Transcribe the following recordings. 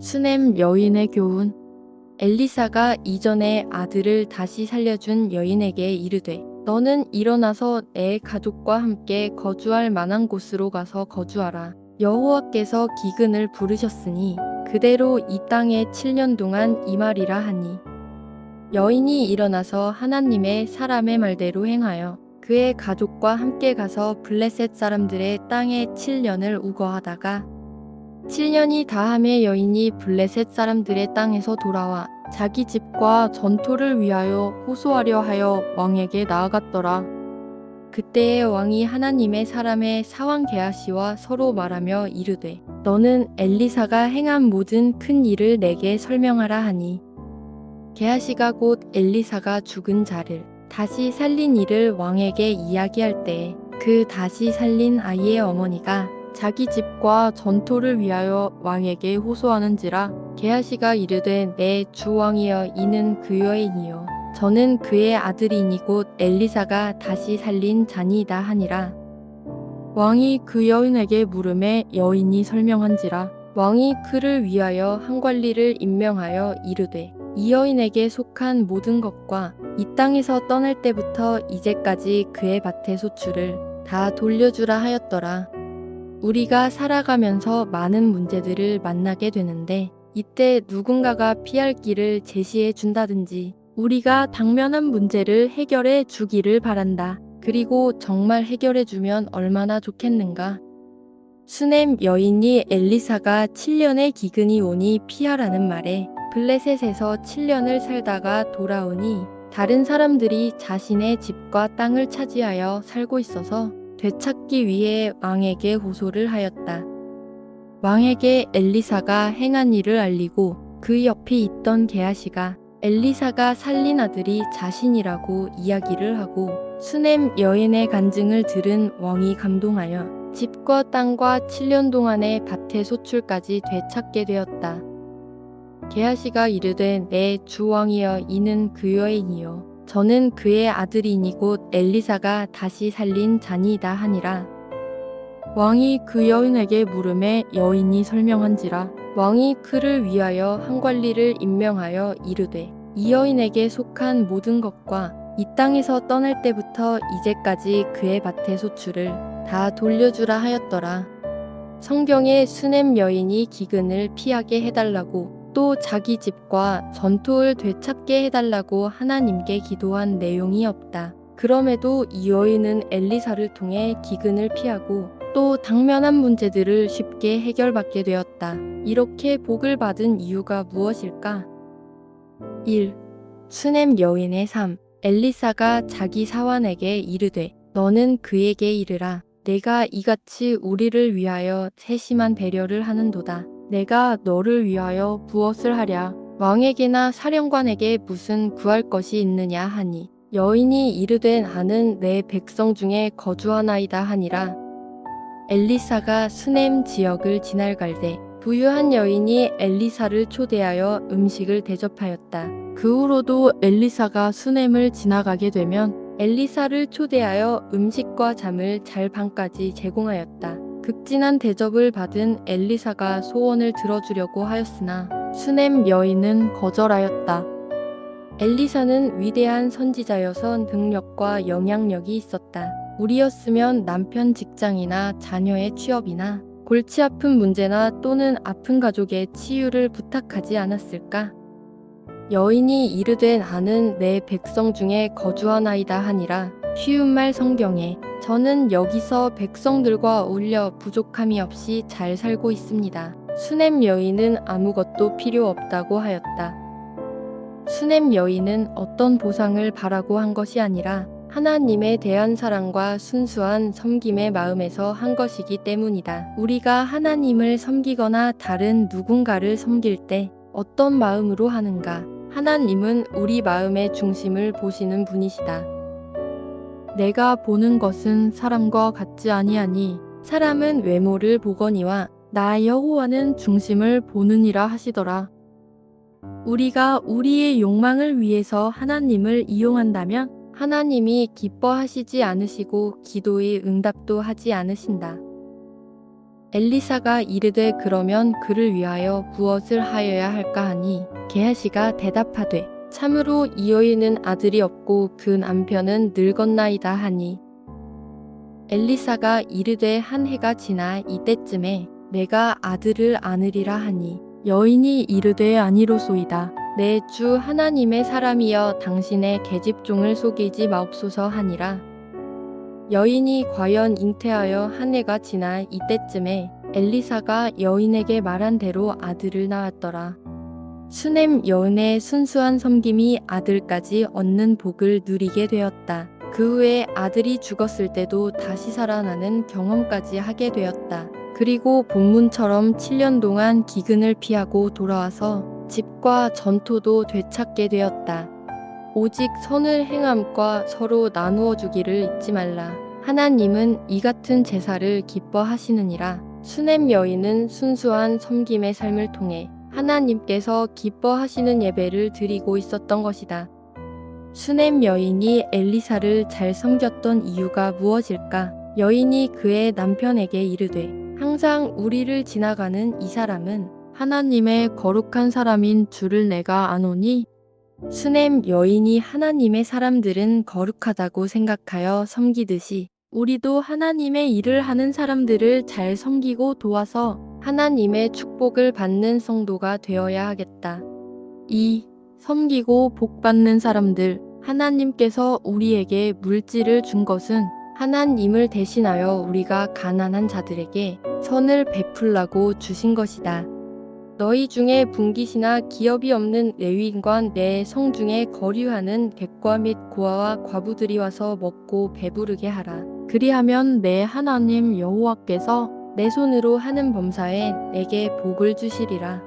수넴 여인의 교훈 엘리사가 이전에 아들을 다시 살려준 여인에게 이르되 너는 일어나서 내 가족과 함께 거주할 만한 곳으로 가서 거주하라. 여호와께서 기근을 부르셨으니 그대로 이 땅에 7년 동안 임하리라 하니 여인이 일어나서 하나님의 사람의 말대로 행하여 그의 가족과 함께 가서 블레셋 사람들의 땅에 7년을 우거하다가 7년이 다함에 여인이 블레셋 사람들의 땅에서 돌아와 자기 집과 전토를 위하여 호소하려 하여 왕에게 나아갔더라. 그때의 왕이 하나님의 사람의 사왕 게하시와 서로 말하며 이르되 너는 엘리사가 행한 모든 큰 일을 내게 설명하라 하니 게하시가 곧 엘리사가 죽은 자를 다시 살린 일을 왕에게 이야기할 때그 다시 살린 아이의 어머니가 자기 집과 전토를 위하여 왕에게 호소하는지라 게하시가 이르되 내 주 왕이여 이는 그 여인이요. 저는 그의 아들이니 곧 엘리사가 다시 살린 자니이다 하니라. 왕이 그 여인에게 물음에 여인이 설명한지라. 왕이 그를 위하여 한 관리를 임명하여 이르되 이 여인에게 속한 모든 것과 이 땅에서 떠날 때부터 이제까지 그의 밭의 소출을 다 돌려주라 하였더라. 우리가 살아가면서 많은 문제들을 만나게 되는데 이때 누군가가 피할 길을 제시해 준다든지 우리가 당면한 문제를 해결해 주기를 바란다. 그리고 정말 해결해 주면 얼마나 좋겠는가. 수넴 여인이 엘리사가 7년의 기근이 오니 피하라는 말에 블레셋에서 7년을 살다가 돌아오니 다른 사람들이 자신의 집과 땅을 차지하여 살고 있어서 되찾기 위해 왕에게 호소를 하였다. 왕에게 엘리사가 행한 일을 알리고 그 옆에 있던 게하시가 엘리사가 살린 아들이 자신이라고 이야기를 하고 수넴 여인의 간증을 들은 왕이 감동하여 집과 땅과 7년 동안의 밭의 소출까지 되찾게 되었다. 게하시가 이르되 내 주왕이여 이는 그 여인이요 저는 그의 아들이니 곧 엘리사가 다시 살린 자니이다 하니라. 왕이 그 여인에게 물음에 여인이 설명한지라 왕이 그를 위하여 한 관리를 임명하여 이르되 이 여인에게 속한 모든 것과 이 땅에서 떠날 때부터 이제까지 그의 밭의 소출을 다 돌려주라 하였더라. 성경에 수넴 여인이 기근을 피하게 해달라고 또 자기 집과 전토를 되찾게 해달라고 하나님께 기도한 내용이 없다. 그럼에도 이 여인은 엘리사를 통해 기근을 피하고 또 당면한 문제들을 쉽게 해결받게 되었다. 이렇게 복을 받은 이유가 무엇일까? 1. 수넴 여인의 삶. 엘리사가 자기 사환에게 이르되 너는 그에게 이르라. 내가 이같이 우리를 위하여 세심한 배려를 하는도다. 내가 너를 위하여 무엇을 하랴? 왕에게나 사령관에게 무슨 구할 것이 있느냐 하니 여인이 이르되 나는 내 백성 중에 거주하나이다 하니라. 엘리사가 수넴 지역을 지날갈대 부유한 여인이 엘리사를 초대하여 음식을 대접하였다. 그 후로도 엘리사가 수넴을 지나가게 되면 엘리사를 초대하여 음식과 잠을 잘 밤까지 제공하였다. 극진한 대접을 받은 엘리사가 소원을 들어주려고 하였으나 수넴 여인은 거절하였다. 엘리사는 위대한 선지자여서 능력과 영향력이 있었다. 우리였으면 남편 직장이나 자녀의 취업이나 골치 아픈 문제나 또는 아픈 가족의 치유를 부탁하지 않았을까? 여인이 이르되 나는 내 백성 중에 거주하나이다 하니라 쉬운 말 성경에 저는 여기서 백성들과 어울려 부족함이 없이 잘 살고 있습니다. 수넴 여인은 아무것도 필요 없다고 하였다. 수넴 여인은 어떤 보상을 바라고 한 것이 아니라 하나님에 대한 사랑과 순수한 섬김의 마음에서 한 것이기 때문이다. 우리가 하나님을 섬기거나 다른 누군가를 섬길 때 어떤 마음으로 하는가? 하나님은 우리 마음의 중심을 보시는 분이시다. 내가 보는 것은 사람과 같지 아니하니 사람은 외모를 보거니와 나 여호와는 중심을 보느니라 하시더라. 우리가 우리의 욕망을 위해서 하나님을 이용한다면 하나님이 기뻐하시지 않으시고 기도의 응답도 하지 않으신다. 엘리사가 이르되 그러면 그를 위하여 무엇을 하여야 할까 하니 게하시가 대답하되 참으로 이 여인은 아들이 없고 그 남편은 늙었나이다 하니. 엘리사가 이르되 한 해가 지나 이때쯤에 내가 아들을 안으리라 하니 여인이 이르되 아니로소이다. 내 주 하나님의 사람이여 당신의 계집종을 속이지 마옵소서 하니라. 여인이 과연 잉태하여 한 해가 지나 이때쯤에 엘리사가 여인에게 말한 대로 아들을 낳았더라. 수넴 여인의 순수한 섬김이 아들까지 얻는 복을 누리게 되었다. 그 후에 아들이 죽었을 때도 다시 살아나는 경험까지 하게 되었다. 그리고 본문처럼 7년 동안 기근을 피하고 돌아와서 집과 전토도 되찾게 되었다. 오직 선을 행함과 서로 나누어 주기를 잊지 말라. 하나님은 이 같은 제사를 기뻐하시느니라. 수넴 여인은 순수한 섬김의 삶을 통해 하나님께서 기뻐하시는 예배를 드리고 있었던 것이다. 수넴 여인이 엘리사를 잘 섬겼던 이유가 무엇일까? 여인이 그의 남편에게 이르되 항상 우리를 지나가는 이 사람은 하나님의 거룩한 사람인 줄을 내가 아노니 수넴 여인이 하나님의 사람들은 거룩하다고 생각하여 섬기듯이 우리도 하나님의 일을 하는 사람들을 잘 섬기고 도와서 하나님의 축복을 받는 성도가 되어야 하겠다. 2. 섬기고 복 받는 사람들 하나님께서 우리에게 물질을 준 것은 하나님을 대신하여 우리가 가난한 자들에게 선을 베풀라고 주신 것이다. 너희 중에 분깃이나 기업이 없는 레위인과 내 성중에 거류하는 객과 및 고아와 과부들이 와서 먹고 배부르게 하라. 그리하면 내 하나님 여호와께서 내 손으로 하는 범사에 내게 복을 주시리라.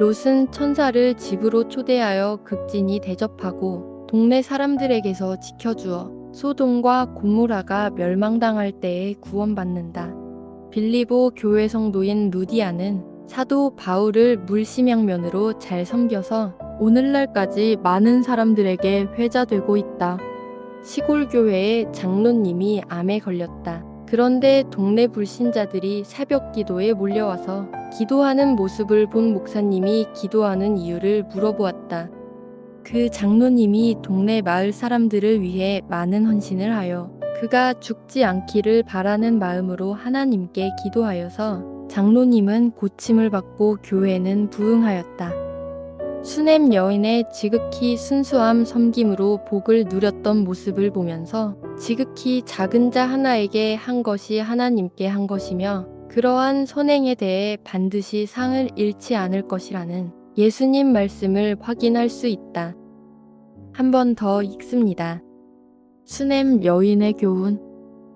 롯은 천사를 집으로 초대하여 극진히 대접하고 동네 사람들에게서 지켜주어 소돔과 고무라가 멸망당할 때에 구원받는다. 빌리보 교회 성도인 루디아는 사도 바울을 물심양면으로 잘 섬겨서 오늘날까지 많은 사람들에게 회자되고 있다. 시골 교회의 장로님이 암에 걸렸다. 그런데 동네 불신자들이 새벽 기도에 몰려와서 기도하는 모습을 본 목사님이 기도하는 이유를 물어보았다. 그 장로님이 동네 마을 사람들을 위해 많은 헌신을 하여 그가 죽지 않기를 바라는 마음으로 하나님께 기도하여서 장로님은 고침을 받고 교회는 부흥하였다. 수넴 여인의 지극히 순수함 섬김으로 복을 누렸던 모습을 보면서 지극히 작은 자 하나에게 한 것이 하나님께 한 것이며 그러한 선행에 대해 반드시 상을 잃지 않을 것이라는 예수님 말씀을 확인할 수 있다. 한 번 더 읽습니다. 수넴 여인의 교훈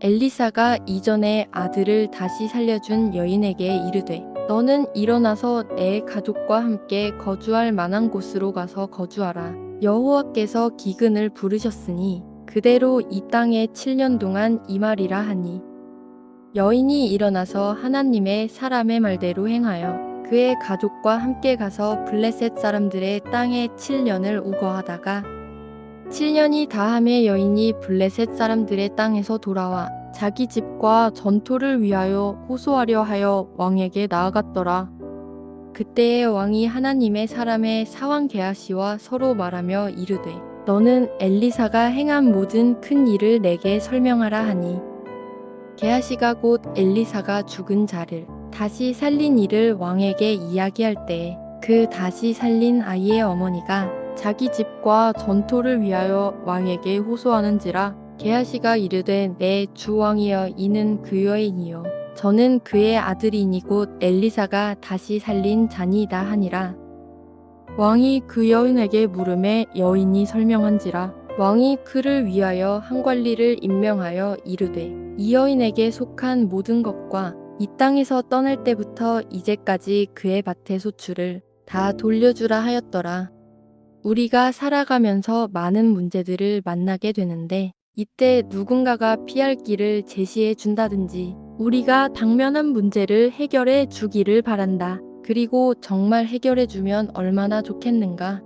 엘리사가 이전에 아들을 다시 살려준 여인에게 이르되 너는 일어나서 내 가족과 함께 거주할 만한 곳으로 가서 거주하라. 여호와께서 기근을 부르셨으니 그대로 이 땅에 7년 동안 임하리라 하니 여인이 일어나서 하나님의 사람의 말대로 행하여 그의 가족과 함께 가서 블레셋 사람들의 땅에 7년을 우거하다가 7년이 다함에 여인이 블레셋 사람들의 땅에서 돌아와 자기 집과 전토를 위하여 호소하려 하여 왕에게 나아갔더라. 그때의 왕이 하나님의 사람의 사왕 게하시와 서로 말하며 이르되 너는 엘리사가 행한 모든 큰 일을 내게 설명하라 하니 게하시가 곧 엘리사가 죽은 자를 다시 살린 일을 왕에게 이야기할 때그 다시 살린 아이의 어머니가 자기 집과 전토를 위하여 왕에게 호소하는지라 게하시가 이르되 내 주왕이여 이는 그 여인이요. 저는 그의 아들이니 곧 엘리사가 다시 살린 자니이다 하니라. 왕이 그 여인에게 물음에 여인이 설명한지라. 왕이 그를 위하여 한 관리를 임명하여 이르되 이 여인에게 속한 모든 것과 이 땅에서 떠날 때부터 이제까지 그의 밭의 소출을 다 돌려주라 하였더라. 우리가 살아가면서 많은 문제들을 만나게 되는데 이때 누군가가 피할 길을 제시해 준다든지 우리가 당면한 문제를 해결해 주기를 바란다. 그리고 정말 해결해 주면 얼마나 좋겠는가.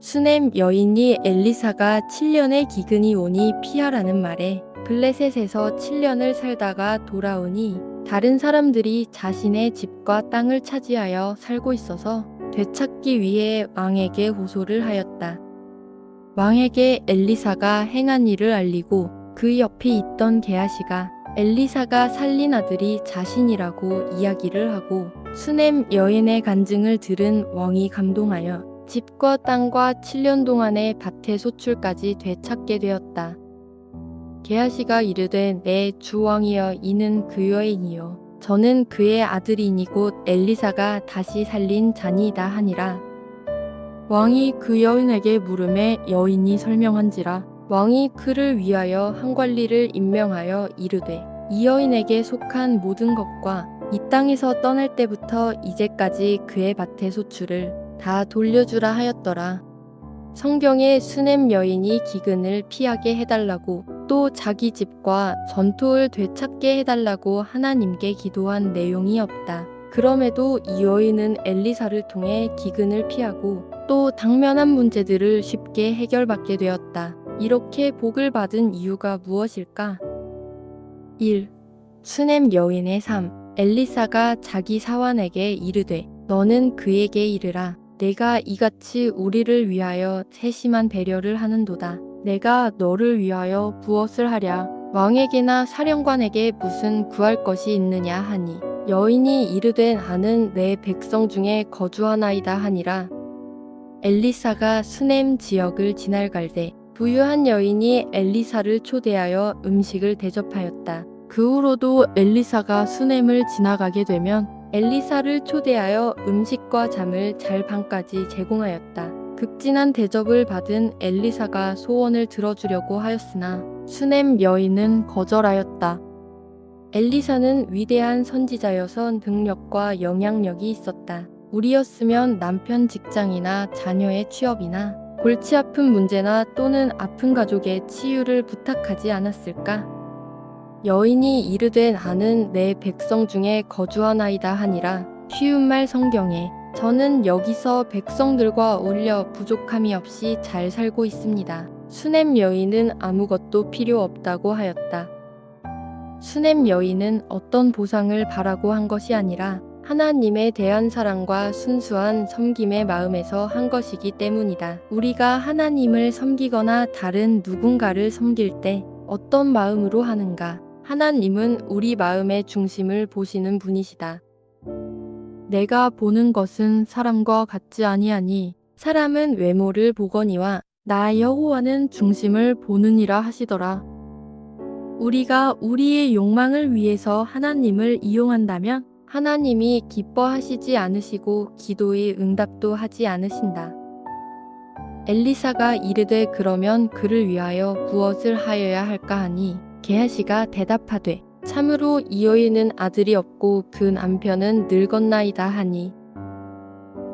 수넴 여인이 엘리사가 7년의 기근이 오니 피하라는 말에 블레셋에서 7년을 살다가 돌아오니 다른 사람들이 자신의 집과 땅을 차지하여 살고 있어서 되찾기 위해 왕에게 호소를 하였다. 왕에게 엘리사가 행한 일을 알리고 그 옆에 있던 게하시가 엘리사가 살린 아들이 자신이라고 이야기를 하고 수넴 여인의 간증을 들은 왕이 감동하여 집과 땅과 7년 동안의 밭의 소출까지 되찾게 되었다. 게하시가 이르되 내 주왕이여 이는 그 여인이요 저는 그의 아들이니 곧 엘리사가 다시 살린 자니이다 하니라. 왕이 그 여인에게 물음에 여인이 설명한지라 왕이 그를 위하여 한 관리를 임명하여 이르되 이 여인에게 속한 모든 것과 이 땅에서 떠날 때부터 이제까지 그의 밭의 소출을 다 돌려주라 하였더라. 성경에 수넴 여인이 기근을 피하게 해달라고 또 자기 집과 전토를 되찾게 해달라고 하나님께 기도한 내용이 없다. 그럼에도 이 여인은 엘리사를 통해 기근을 피하고 또 당면한 문제들을 쉽게 해결받게 되었다. 이렇게 복을 받은 이유가 무엇일까? 1. 수넴 여인의 삶 엘리사가 자기 사환에게 이르되 너는 그에게 이르라 내가 이같이 우리를 위하여 세심한 배려를 하는도다 내가 너를 위하여 무엇을 하랴 왕에게나 사령관에게 무슨 구할 것이 있느냐 하니 여인이 이르되 나는 내 백성 중에 거주하나이다 하니라 엘리사가 수넴 지역을 지날갈대 부유한 여인이 엘리사를 초대하여 음식을 대접하였다. 그 후로도 엘리사가 수넴을 지나가게 되면 엘리사를 초대하여 음식과 잠을 잘 밤까지 제공하였다. 극진한 대접을 받은 엘리사가 소원을 들어주려고 하였으나 수넴 여인은 거절하였다. 엘리사는 위대한 선지자여서 능력과 영향력이 있었다. 우리였으면 남편 직장이나 자녀의 취업이나 골치 아픈 문제나 또는 아픈 가족의 치유를 부탁하지 않았을까? 여인이 이르되 나는 내 백성 중에 거주하나이다 하니라 쉬운 말 성경에 저는 여기서 백성들과 어울려 부족함이 없이 잘 살고 있습니다. 수넴 여인은 아무것도 필요 없다고 하였다. 수넴 여인은 어떤 보상을 바라고 한 것이 아니라 하나님에 대한 사랑과 순수한 섬김의 마음에서 한 것이기 때문이다. 우리가 하나님을 섬기거나 다른 누군가를 섬길 때 어떤 마음으로 하는가? 하나님은 우리 마음의 중심을 보시는 분이시다. 내가 보는 것은 사람과 같지 아니하니 사람은 외모를 보거니와 나 여호와는 중심을 보느니라 하시더라. 우리가 우리의 욕망을 위해서 하나님을 이용한다면 하나님이 기뻐하시지 않으시고 기도의 응답도 하지 않으신다. 엘리사가 이르되 그러면 그를 위하여 무엇을 하여야 할까 하니 게하시가 대답하되 참으로 이 여인은 아들이 없고 그 남편은 늙었나이다 하니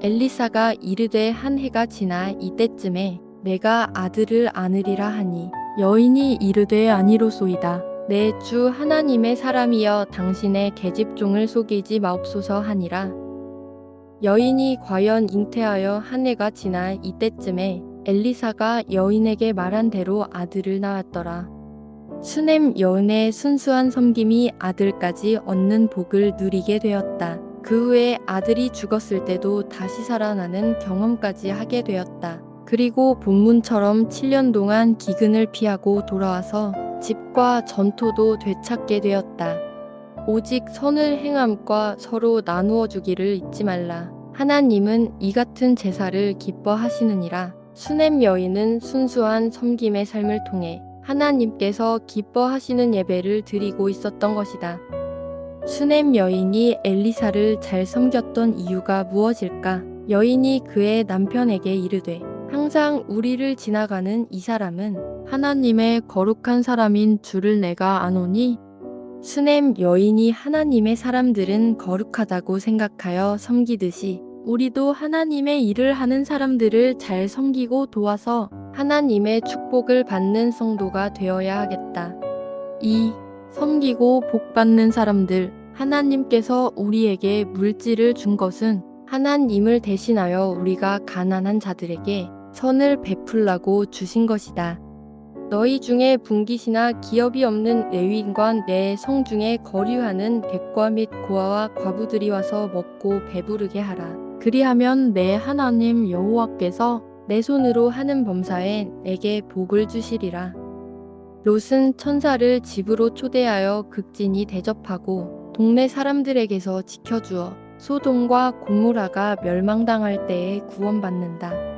엘리사가 이르되 한 해가 지나 이때쯤에 내가 아들을 안으리라 하니 여인이 이르되 아니로소이다 내 주 하나님의 사람이여 당신의 계집종을 속이지 마옵소서 하니라 여인이 과연 잉태하여 한 해가 지나 이때쯤에 엘리사가 여인에게 말한 대로 아들을 낳았더라 수넴 여인의 순수한 섬김이 아들까지 얻는 복을 누리게 되었다. 그 후에 아들이 죽었을 때도 다시 살아나는 경험까지 하게 되었다. 그리고 본문처럼 7년 동안 기근을 피하고 돌아와서 집과 전토도 되찾게 되었다. 오직 선을 행함과 서로 나누어 주기를 잊지 말라. 하나님은 이 같은 제사를 기뻐하시느니라. 수넴 여인은 순수한 섬김의 삶을 통해 하나님께서 기뻐하시는 예배를 드리고 있었던 것이다. 수넴 여인이 엘리사를 잘 섬겼던 이유가 무엇일까? 여인이 그의 남편에게 이르되 항상 우리를 지나가는 이 사람은 하나님의 거룩한 사람인 줄을 내가 아노니 수넴 여인이 하나님의 사람들은 거룩하다고 생각하여 섬기듯이 우리도 하나님의 일을 하는 사람들을 잘 섬기고 도와서 하나님의 축복을 받는 성도가 되어야 하겠다. 2. 섬기고 복 받는 사람들. 하나님께서 우리에게 물질을 준 것은 하나님을 대신하여 우리가 가난한 자들에게 선을 베풀라고 주신 것이다. 너희 중에 분깃이나 기업이 없는 레위인과 내 성중에 거류하는 객과 및 고아와 과부들이 와서 먹고 배부르게 하라. 그리하면 내 하나님 여호와께서 내 손으로 하는 범사에 내게 복을 주시리라. 롯은 천사를 집으로 초대하여 극진히 대접하고 동네 사람들에게서 지켜주어 소돔과 고무라가 멸망당할 때에 구원받는다.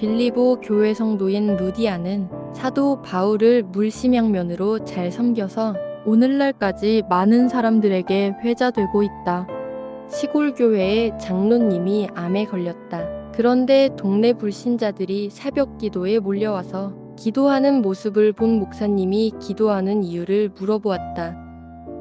빌리보 교회 성도인 루디아는 사도 바울을 물심양면으로 잘 섬겨서 오늘날까지 많은 사람들에게 회자되고 있다. 시골 교회의 장로님이 암에 걸렸다. 그런데 동네 불신자들이 새벽 기도에 몰려와서 기도하는 모습을 본 목사님이 기도하는 이유를 물어보았다.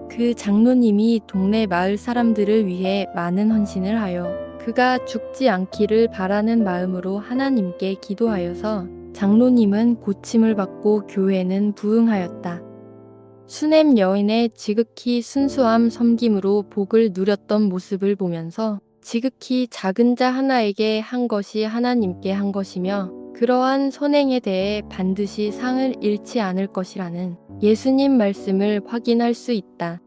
그 장로님이 동네 마을 사람들을 위해 많은 헌신을 하여 그가 죽지 않기를 바라는 마음으로 하나님께 기도하여서 장로님은 고침을 받고 교회는 부흥하였다. 수냄 여인의 지극히 순수함 섬김으로 복을 누렸던 모습을 보면서 지극히 작은 자 하나에게 한 것이 하나님께 한 것이며 그러한 선행에 대해 반드시 상을 잃지 않을 것이라는 예수님 말씀을 확인할 수 있다.